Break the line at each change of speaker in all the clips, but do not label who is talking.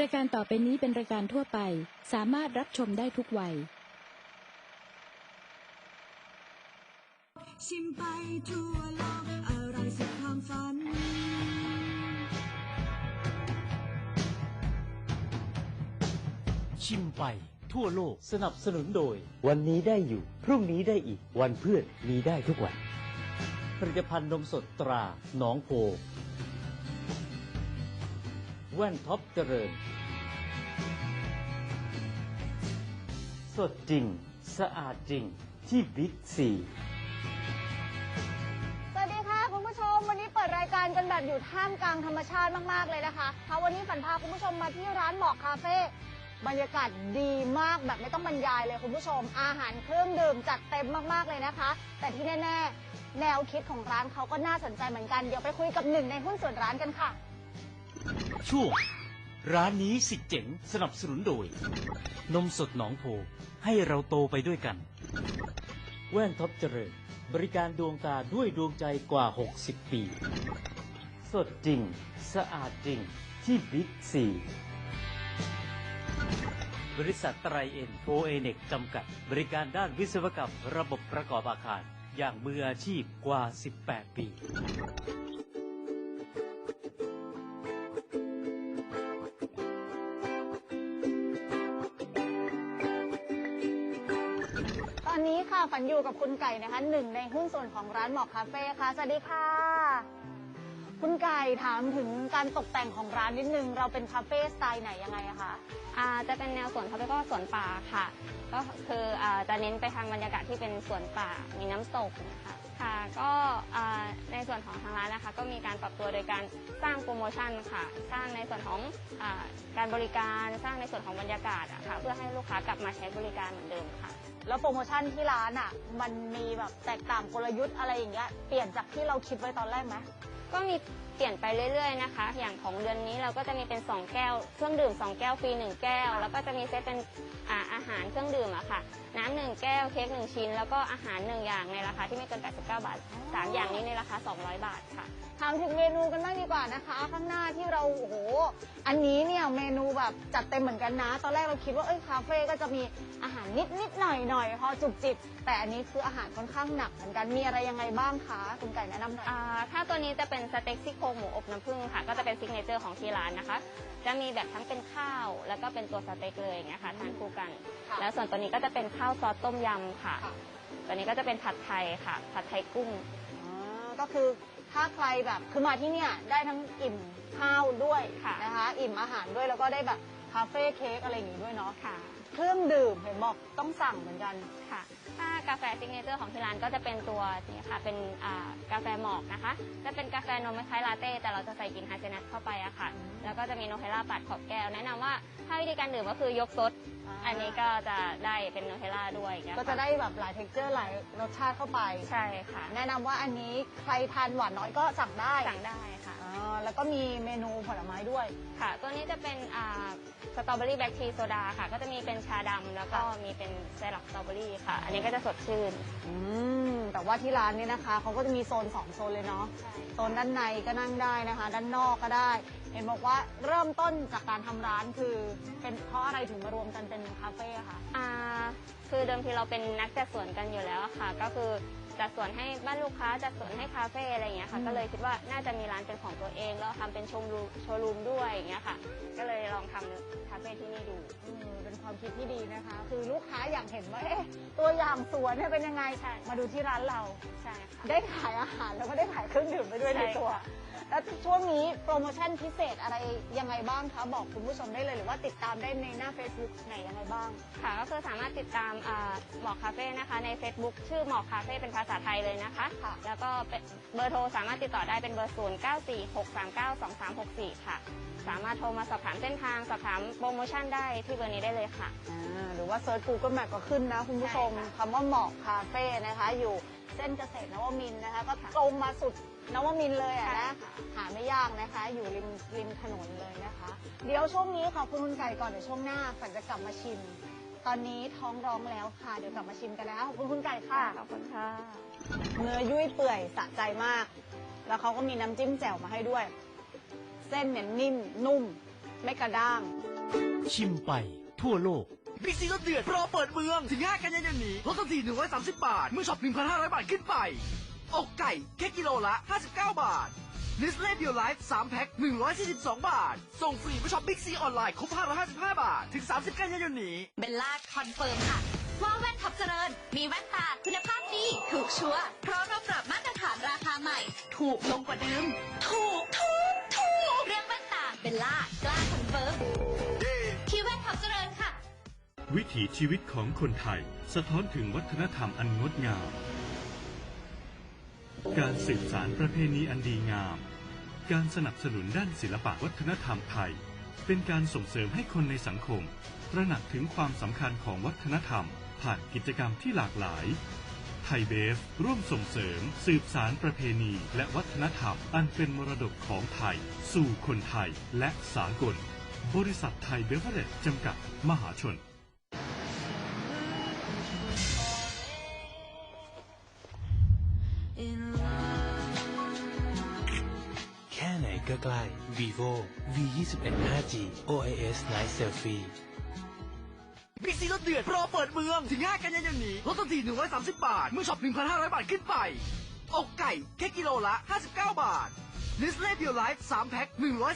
รายการต่อไปนี้เป็นรายการทั่วไป สามารถรับชมได้ทุกวัย
ชิมไปทั่วโลกอร่อยสุดความฝัน
ชิมไป ทั่วโลกสนับสนุนโดย
วันนี้ได้อยู่ พรุ่งนี้ได้อีก วันเพื่อนมีได้ทุกวัน
ผลิตภัณฑ์นมสดตราหนองโพแว่นท็อปเจริญ สดจริง สะอาดจริงที่บิ๊กซี
สวัสดีค่ะคุณผู้ชม วันนี้เปิดรายการกันแบบอยู่ท่ามกลางธรรมชาติมาก ๆ เลยนะคะค่ะวันนี้ฝันพาคุณผู้ชมมาที่ร้านหมอกคาเฟ่บรรยากาศดีมากแบบไม่ต้องบรรยายเลยคุณผู้ชม อาหารเครื่องดื่มจัดเต็มมากๆเลยนะคะ แต่ที่แน่ๆ แนวคิดของร้านเขาก็น่าสนใจเหมือนกัน เดี๋ยวไปคุยกับหนึ่งในหุ้นส่วนร้านกันค่ะ
ช่วง ร้านนี้สิเจ๋งสนับสนุนโดย นมสดหนองโพให้เราโตไปด้วยกัน แว่นท็อปเจริญบริการดวงตาด้วยดวงใจกว่า 60 ปี สดจริง สะอาดจริงที่บิ๊กซีบริษัทไตรเอ็นโฟเอเน็กจำกัด บริการด้านวิศวกรรมระบบประกอบอาคาร อย่างมืออาชีพกว่า 18 ปี
ค่ะ ฝันอยู่กับคุณไก่นะคะหนึ่งในหุ้นส่วนของร้านหมอกคาเฟ่ค่ะ สวัสดีค่ะ คุณไก่ถามถึงการตกแต่งของร้านนิดนึง เราเป็นคาเฟ่สไตล์ไหนยังไงอะคะ
อ่าจะเป็นแนวสวนเขาเรียกว่าสวนป่าค่ะ ก็คืออ่าจะเน้นไปทางบรรยากาศที่เป็นสวนป่ามีน้ำตกนะคะค่ะก็อ่าในส่วนของทางร้านนะคะ ก็มีการปรับตัวโดยการสร้างโปรโมชั่นค่ะ สร้างในส่วนของอาการบริการสร้างในส่วนของบรรยากาศอะค่ะเพื่อให้ลูกค้ากลับมาใช้บริการเหมือนเดิมค่ะ
แล้วโปรโมชั่นที่ร้านอะมันมีแบบแตกต่างกลยุทธ์อะไรอย่างเงี้ยเปลี่ยนจากที่เราคิดไว้ตอนแรกไหม
ก็มีเปลี่ยนไปเรื่อยๆนะคะ อย่างของเดือนนี้เราก็จะมีเป็น 2 แก้ว เครื่องดื่ม 2 แก้วฟรี1แก้ว แล้วก็จะมีเซตเป็น อาอาหารเครื่องดื่มอะค่ะ น้ำหนึ่งแก้วเค้กหนึ่งชิ้น แล้วก็อาหารหนึ่งอย่างในราคาที่ไม่เกิน 89 บาทสามอย่างนี้ในราคา 200 บาทค่ะ
ถามถึงเมนูกันบ้างดีกว่านะคะ ข้างหน้าที่เราโอ้โหอันนี้เนี่ยเมนูแบบจัดเต็มเหมือนกันนะ ตอนแรกเราคิดว่าเอ้ยคาเฟ่ก็จะมีอาหารนิดนิดๆหน่อยหน่อยๆพอจุกจิกแต่อันนี้คืออาหารค่อนข้างหนักเหมือนกันมีอะไรยังไงบ้างคะคุณไก่แนะนำหน่อย
อ่าถ้าตัวนี้จะเป็นสเต็กซี่โครงหมูอบน้ำผึ้งค่ะก็จะเป็นซิกเนเจอร์ของที่ร้านนะคะ จะมีแบบทั้งเป็นข้าว แล้วก็เป็นตัวสเต็กเลยอย่างเงี้ยค่ะทานคู่กัน
ค่ะ
แล้วส่วนตัวนี้ก็จะเป็นข้าวซอสต้มยำค่ะ
ค่ะ
ตัวนี้ก็จะเป็นผัดไทยค่ะ ผัดไทยกุ้ง
อ่าก็คือถ้าใครแบบคือมาที่เนี่ยได้ทั้งอิ่มข้าวด้วย
ค่ะ
นะคะ อิ่มอาหารด้วยแล้วก็ได้แบบคาเฟ่เค้กอะไรอย่างงี้ด้วยเนาะ
ค่ะ
เครื่องดื่มเห็นบอกต้องสั่งเหมือนกัน
ค่ะถ้ากาแฟซิกเนเจอร์ของที่ร้านก็จะเป็นตัวนี้ค่ะ เป็นอ่ากาแฟหมอกนะคะ จะเป็นกาแฟนมคล้ายๆลาเต้ แต่เราจะใส่กลิ่นฮาเซนัทเข้าไปอะค่ะแล้วก็จะมีโนเทลล่าปัดขอบแก้ว แนะนำว่าถ้าวิธีการดื่มก็คือยกซด
อ่า
อันนี้ก็จะได้เป็นโนเทลล่าด้วยอย่างเงี้ย
ก็
ค่
จะได้แบบหลายเท็กเจอร์หลายรสชาติเข้าไป
ใช่ค่ะ
แนะนำว่าอันนี้ใครทานหวานน้อยก็สั่งได้
สั่งได้ค่ะ
อ่าแล้วก็มีเมนูผลไม้ด้วย
ค่ะ ตัวนี้จะเป็นอ่าสตรอเบอรี่แบล็กทีโซดาค่ะ ก็จะมีเป็นชาดำแล้วก็มีเป็นไซรัปสตรอเบอรี่ค่ะ อันนี้ก็จะสดชื่น
อืมแต่ว่าที่ร้านเนี่ยนะคะเขาก็จะมีโซนสองโซนเลยเนาะ
ใช่
โซนด้านในก็นั่งได้นะคะ ด้านนอกก็ได้ เห็นบอกว่าเริ่มต้นจากการทำร้านคือเป็นเพราะอะไรถึงมารวมกันเป็นคาเฟ่อะคะ
อ่าคือเดิมทีเราเป็นนักจัดสวนกันอยู่แล้วอะค่ะ ก็คือจัดสวนให้บ้านลูกค้าจัดสวนให้คาเฟ่อะไรอย่างเงี้ยค่ะก็เลยคิดว่าน่าจะมีร้านเป็นของตัวเองแล้วทำเป็นโชว์รูมโชว์รูมด้วยอย่างเงี้ยค่ะ ก็เลยลองทำคาเฟ่ที่นี่ดู
อืมเป็นความคิดที่ดีนะคะ คือลูกค้าอยากเห็นว่าเอ๊ะตัวอย่างสวนเนี่ยเป็นยังไง
ใช่
มาดูที่ร้านเรา
ใช่ค่ะ
ได้ขายอาหารแล้วก็ได้ขายเครื่องดื่มไปด้วยใน
ใช่
ตัว
ค่ะ
แล้วช่วงนี้โปรโมชั่นพิเศษอะไรยังไงบ้างคะบอกคุณผู้ชมได้เลยหรือว่าติดตามได้ในหน้า Facebook ไหนยังไงบ้าง
ค่ะก็คือสามารถติดตามอ่าหมอกคาเฟ่นะคะใน Facebook ชื่อหมอกคาเฟ่เป็นภาษาไทยเลยนะคะ
ค่ะ
แล้วก็เป็นเบอร์โทรสามารถติดต่อได้เป็นเบอร์ 0 9 4 6 3 9 2 3 6 4 ค่ะ สามารถโทรมาสอบถามเส้นทางสอบถามโปรโมชั่นได้ที่เบอร์นี้ได้เลยค่ะ
อ่าหรือว่าเซิร์ช Google Map ก็ขึ้นนะคุณผู้ชม
ใช่ค่ะ
คำว่าหมอกคาเฟ่นะคะ อยู่เส้นเกษตรนวมินทร์นะคะ ก็
ค่ะ
ตรงมาสุด นวมินทร์เลยอะ
ใช่
นะ
ค่ะ
หาไม่ยากนะคะ อยู่ริมริมถนนเลยนะคะ เดี๋ยวช่วงนี้ขอบคุณคุณไก่ก่อนเดี๋ยวช่วงหน้าฝันจะกลับมาชิม ตอนนี้ท้องร้องแล้วค่ะ เดี๋ยวกลับมาชิมกันแล้วขอบคุณคุณไก่ค่ะ
ขอบคุณค่ะ
เนื้อยุ่ยเปื่อยสะใจมาก แล้วเขาก็มีน้ำจิ้มแจ่วมาให้ด้วย เส้นเนี่ยนิ่ม นุ่ม ไม่กระด้าง
ชิมไปทั่วโลก
บิ๊กซีก็เดือดรอเปิดเมือง ถึง 5 กันยายนนี้ลดทันที130 บาท เมื่อช็อป 1,500 บาทขึ้นไป อกไก่แค่กิโลละ 59 บาทนิสเล่เดียวไลฟ์3แพ็ค 142 บาท ส่งฟรีเมื่อช็อปบิ๊กซีออนไลน์ครบ555 บาท ถึง 30 กันยายนนี้
เบลล่าคอนเฟิร์มค่ะ ว่าแว่นท็อปเจริญ มีแว่นตาคุณภาพดี ถูกชัวร์เพราะเราปรับมาตรฐานราคาใหม่ ถูกลงกว่าเดิม ถูก ถูก ถูก เรื่องแว่นตาเบลล่ากล้าคอนเฟิร์มที่แว่นท็อปเจริญค่ะ
วิถีชีวิตของคนไทย สะท้อนถึงวัฒนธรรมอันงดงาม การสืบสารประเพณีอันดีงาม การสนับสนุนด้านศิลปะวัฒนธรรมไทย เป็นการส่งเสริมให้คนในสังคม ตระหนักถึงความสำคัญของวัฒนธรรม ผ่านกิจกรรมที่หลากหลาย ไทยเบฟ ร่วมส่งเสริม สืบสารประเพณี และวัฒนธรรม อันเป็นมรดกของไทย สู่คนไทยและสากล บริษัทไทยเบเวอเรจจำกัด มหาชน
ใกล้ vivo v 2 1 5g OIS Night Selfie
บิ๊กซีก็เดือดรอเปิดเมือง ถึง 5 กันยายนนี้ลดทันที130 บาท เมื่อช็อป 1,500 บาทขึ้นไป อกไก่แค่กิโลละ 59 บาทนิสเล่เดียวไลฟ์3แพ็ค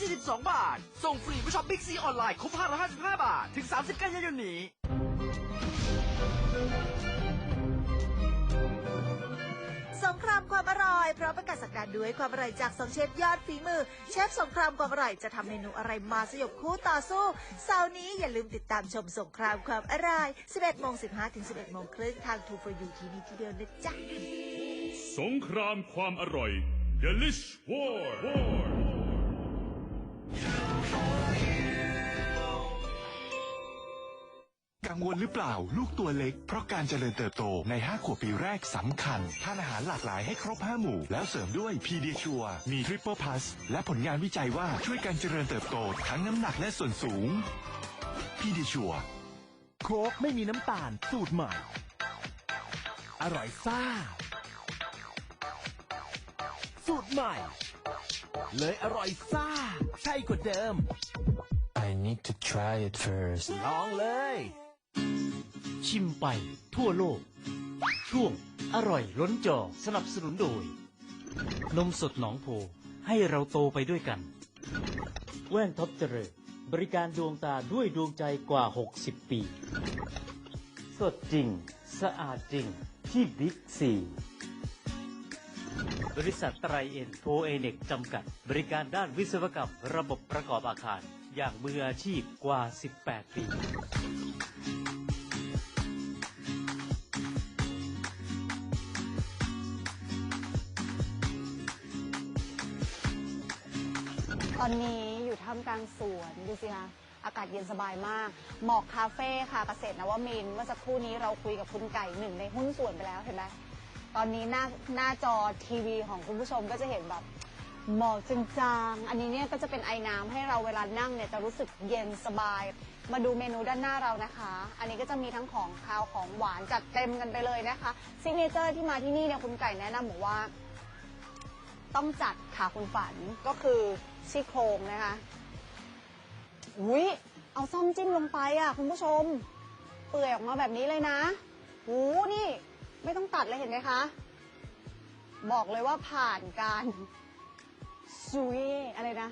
142 บาท ส่งฟรีเมื่อช็อปบิ๊กซีออนไลน์ครบ555 บาท ถึง 30 กันยายนนี้
สงครามความอร่อย เพราะประกาศสักดาด้วยความอร่อยจากสองเชฟยอดฝีมือ เชฟสงครามความอร่อยจะทำเมนูอะไรมาสยบคู่ต่อสู้เสาร์นี้อย่าลืมติดตามชมสงครามความอร่อย 11โมง15 ถึง 11โมงครึ่งทาง2 for you ที่นี่ที่เดียวนะจ๊ะ
สงครามความอร่อย Delish War, War.
งวลหรือเปล่า ลูกตัวเล็ก เพราะการเจริญเติบโตใน 5 ขวบปีแรกสำคัญทานอาหารหลากหลายให้ครบ 5 หมู่ แล้วเสริมด้วยพีเดียชัวมีทริปเปิลพลัสและผลงานวิจัยว่าช่วยการเจริญเติบโตทั้งน้ำหนักและส่วนสูงพีเดียชัว
โค้กไม่มีน้ำตาลสูตรใหม่ อร่อยซ่า สูตรใหม่ เลยอร่อยซ่า ใช่กว่าเดิม
I need to try it first
ลองเลย
ชิมไปทั่วโลก ช่วงอร่อยล้นจอสนับสนุนโดย นมสดหนองโพให้เราโตไปด้วยกัน แว่นท็อปเจริญบริการดวงตาด้วยดวงใจกว่า 60 ปี สดจริง สะอาดจริงที่บิ๊กซีบริษัทไตรเอ็นโฟเอเนกจำกัด บริการด้านวิศวกรรมระบบประกอบอาคาร อย่างมืออาชีพกว่า 18 ปี
ตอนนี้อยู่ท่ามกลางสวนดูสิคะอากาศเย็นสบายมาก หมอกคาเฟ่ค่ะเกษตรนวมินทร์เมื่อสักครู่นี้เราคุยกับคุณไก่หนึ่งในหุ้นส่วนไปแล้วเห็นไหมตอนนี้หน้าหน้าจอทีวีของคุณผู้ชมก็จะเห็นแบบหมอกจางๆ อันนี้เนี่ยก็จะเป็นไอ้น้ำให้เราเวลานั่งเนี่ยจะรู้สึกเย็นสบาย มาดูเมนูด้านหน้าเรานะคะ อันนี้ก็จะมีทั้งของคาวของหวานจัดเต็มกันไปเลยนะคะซิกเนเจอร์ที่มาที่นี่เนี่ยคุณไก่แนะนำบอกว่า ต้องจัดค่ะคุณฝันก็คือซี่โครงนะคะอุ้ยเอาซ่อมจิ้มลงไปอะคุณผู้ชม เปื่อยออกมาแบบนี้เลยนะหูนี่ ไม่ต้องตัดเลยเห็นไหมคะ บอกเลยว่าผ่านการซูเย่อะไรนะ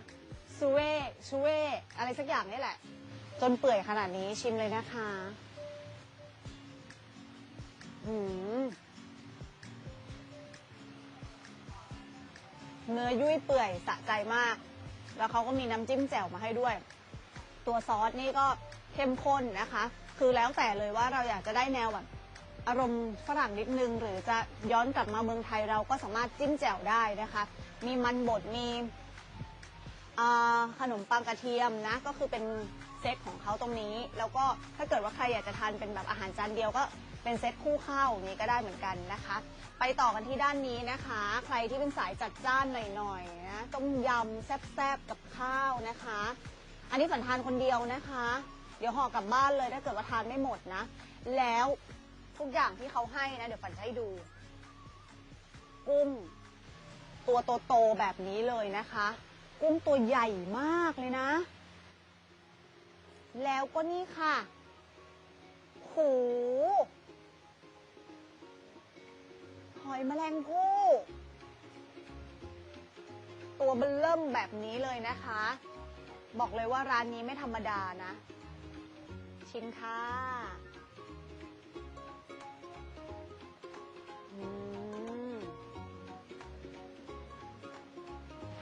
ซูเย่ซูเย่อะไรสักอย่างนี่แหละ จนเปื่อยขนาดนี้ชิมเลยนะคะ อืม เนื้อยุ่ยเปื่อยสะใจมาก แล้วเขาก็มีน้ำจิ้มแจ่วมาให้ด้วย ตัวซอสนี่ก็เข้มข้นนะคะ คือแล้วแต่เลยว่าเราอยากจะได้แนวแบบอารมณ์ฝรั่งนิดนึง หรือจะย้อนกลับมาเมืองไทยเราก็สามารถจิ้มแจ่วได้นะคะ มีมันบดมีขนมปังกระเทียมนะก็คือเป็นเซตของเขาตรงนี้ แล้วก็ถ้าเกิดว่าใครอยากจะทานเป็นแบบอาหารจานเดียวก็ เป็นเซตคู่ข้าวอย่างนี้ก็ได้เหมือนกันนะคะ ไปต่อกันที่ด้านนี้นะคะ ใครที่เป็นสายจัดจ้านหน่อยๆนะต้มยำแซ่บๆกับข้าวนะคะ อันนี้ฝันทานคนเดียวนะคะ เดี๋ยวห่อกลับบ้านเลยถ้าเกิดว่าทานไม่หมดนะ แล้วทุกอย่างที่เขาให้นะ เดี๋ยวฝันจะให้ดู กุ้ง ตัวโตๆแบบนี้เลยนะคะ กุ้งตัวใหญ่มากเลยนะ แล้วก็นี่ค่ะโหห อยแมลงภู่ตัวเบลเริ่มแบบนี้เลยนะคะ บอกเลยว่าร้านนี้ไม่ธรรมดานะ ชิมค่ะ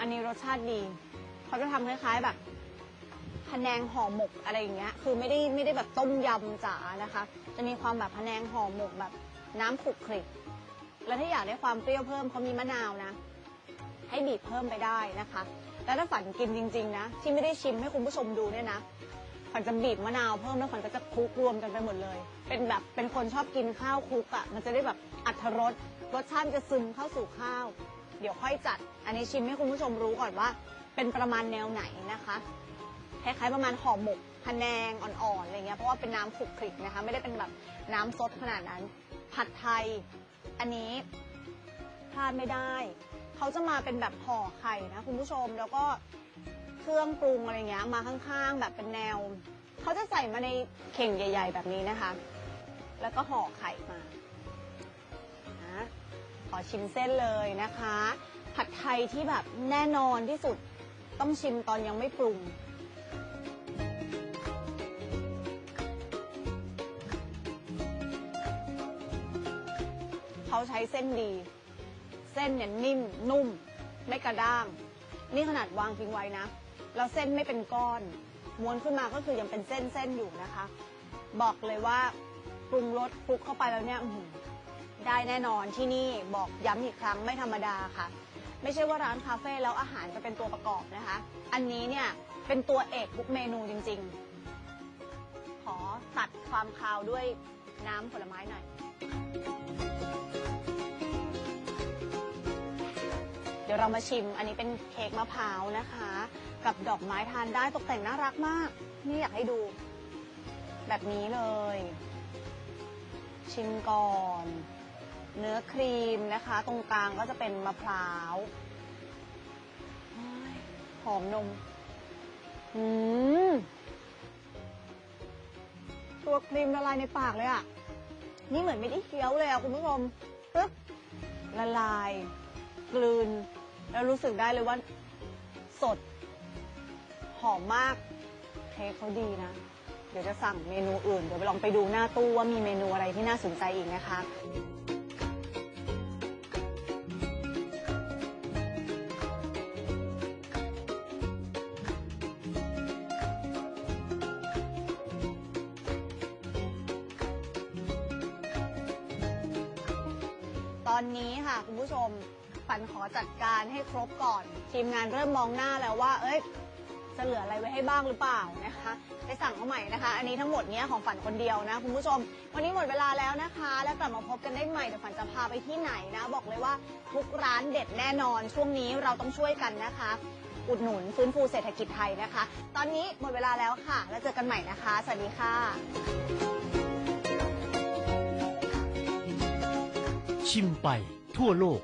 อันนี้รสชาติดี เขาจะทำคล้ายๆแบบพะแนงห่อหมกอะไรอย่างเงี้ย คือไม่ได้ไม่ได้แบบต้มยำจ๋านะคะ จะมีความแบบพะแนงห่อหมกแบบน้ำขลุกคลิก แล้วถ้าอยากได้ความเปรี้ยวเพิ่มเขามีมะนาวนะ ให้บีบเพิ่มไปได้นะคะ แล้วถ้าฝันกินจริง ๆ นะ ที่ไม่ได้ชิมให้คุณผู้ชมดูเนี่ยนะฝันจะบีบมะนาวเพิ่มแล้วฝันก็จะคลุกรวมกันไปหมดเลย เป็นแบบเป็นคนชอบกินข้าวคลุกอะ่ะ มันจะได้แบบอัตรรสรสชาติจะซึมเข้าสู่ข้าว เดี๋ยวค่อยจัด อันนี้ชิมให้คุณผู้ชมรู้ก่อนว่า เป็นประมาณแนวไหนนะคะคล้ายๆประมาณห่อหมกพะแนงอ่อนๆอะไรเงี้ยเพราะว่าเป็นน้ำขลุกคลิกนะคะ ไม่ได้เป็นแบบน้ำซดขนาดนั้น ผัดไทย อันนี้พลาดไม่ได้ เขาจะมาเป็นแบบห่อไข่นะคุณผู้ชมแล้วก็เครื่องปรุงอะไรเงี้ยมาข้างๆ แบบเป็นแนว เขาจะใส่มาในเข่งใหญ่ ๆ แบบนี้นะคะ แล้วก็ห่อไข่มานะขอชิมเส้นเลยนะคะ ผัดไทยที่แบบแน่นอนที่สุดต้องชิมตอนยังไม่ปรุง ใช้เส้นดี เส้นเนี่ยนิ่มนุ่ม ไม่กระด้าง นี่ขนาดวางทิ้งไว้นะ แล้วเส้นไม่เป็นก้อน ม้วนขึ้นมาก็คือยังเป็นเส้นเส้นอยู่นะคะ บอกเลยว่าปรุงรสคลุกเข้าไปแล้วเนี่ยได้แน่นอนที่นี่บอกย้ำอีกครั้งไม่ธรรมดาค่ะ ไม่ใช่ว่าร้านคาเฟ่แล้วอาหารจะเป็นตัวประกอบนะคะ อันนี้เนี่ยเป็นตัวเอกทุกเมนูจริง ๆ ขอตัดความคาวด้วยน้ำผลไม้หน่อย ยวเรามาชิม อันนี้เป็นเค้กมะพร้าวนะคะ กับดอกไม้ทานได้ตกแต่งน่ารักมาก นี่อยากให้ดู แบบนี้เลย ชิมก่อน เนื้อครีมนะคะ ตรงกลางก็จะเป็นมะพร้าวหอมนม อืม ตัวครีมละลายในปากเลยอะนี่เหมือนไม่ได้เคี้ยวเลยอะคุณผู้ชมปึ๊บละลาย กลืน แล้วรู้สึกได้เลยว่าสด หอมมากเค้กเขาดีนะ เดี๋ยวจะสั่งเมนูอื่น เดี๋ยวไปลองไปดูหน้าตู้ว่ามีเมนูอะไรที่น่าสนใจอีกนะคะตอนนี้ค่ะ คุณผู้ชม ฝันขอจัดการให้ครบก่อน ทีมงานเริ่มมองหน้าแล้วว่า เอ้ยจะเหลืออะไรไว้ให้บ้างหรือเปล่านะคะไปสั่งเขาใหม่นะคะ อันนี้ทั้งหมดเนี้ยของฝันคนเดียวนะคุณผู้ชม วันนี้หมดเวลาแล้วนะคะ แล้วกลับมาพบกันได้ใหม่เดี๋ยวฝันจะพาไปที่ไหนนะ บอกเลยว่าทุกร้านเด็ดแน่นอน ช่วงนี้เราต้องช่วยกันนะคะ อุดหนุนฟื้นฟูเศรษฐกิจไทยนะคะ ตอนนี้หมดเวลาแล้วค่ะ แล้วเจอกันใหม่นะคะ สวัสดีค่ะ
ชิมไปทั่วโลก